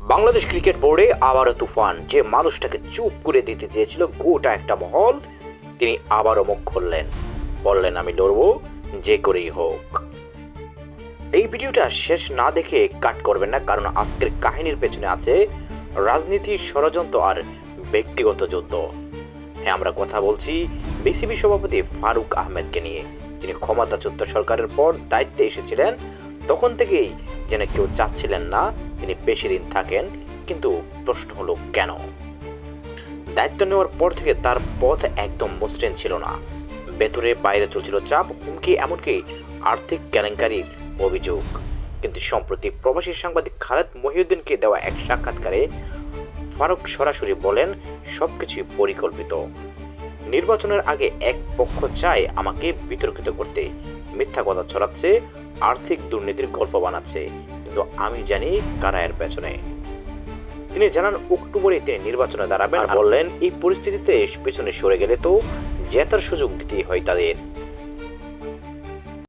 Bangladesh cricket বোর্ডে আবারও তুফান। যে মানুষটাকে চুপ করে দিতে চেয়েছিল গোটা একটা মহল, তিনি আবারও মুখ খুললেন। বললেন, আমি লড়বো, যে করেই হোক। এই ভিডিওটা শেষ না দেখে কাট করবেন না, কারণ আজকের কাহিনীর পেছনে আছে রাজনীতি, ষড়যন্ত্র আর ব্যক্তিগত যুদ্ধ। হ্যাঁ আমরা কথা বলছি বিসিবি সভাপতি ফারুক আহমেদকে নিয়ে। যিনি ক্ষমতাচ্যুত সরকারের পর দায়িত্বে এসেছিলেন তখন থেকেই যেন কেউ চাচ্ছিলেন না, তিনি বেশি দিন থাকেন, কিন্তু প্রশ্ন হলো কেন? দায়িত্ব নেওয়ার পর থেকে তার পথ একদম মসৃণ ছিল না। ভেতরে বাইরে চলছিল চাপ, হুমকি, এমনকি আর্থিক কেলেঙ্কারির অভিযোগ। কিন্তু সম্প্রতি প্রবাসী সাংবাদিক খালেদ মহিউদ্দিনকে দেওয়া এক সাক্ষাৎকারে ফারুক সরাসরি বলেন, সবকিছুই পরিকল্পিত। নির্বাচনের আগে এক পক্ষ চায় আমাকে বিতর্কিত করতে। মিথ্যা কথা ছড়াচ্ছে আর্থিক দুর্নীতির গল্প বানাচ্ছে, কিন্তু আমি জানি কারা এর পেছনে। তিনি জানান অক্টোবরে তিনি নির্বাচনে দাঁড়াবেন আর বললেন, এই পরিস্থিতিতে পেছনে সরে গেলে তো জেতার সুযোগ দিতেই হয় তাদের।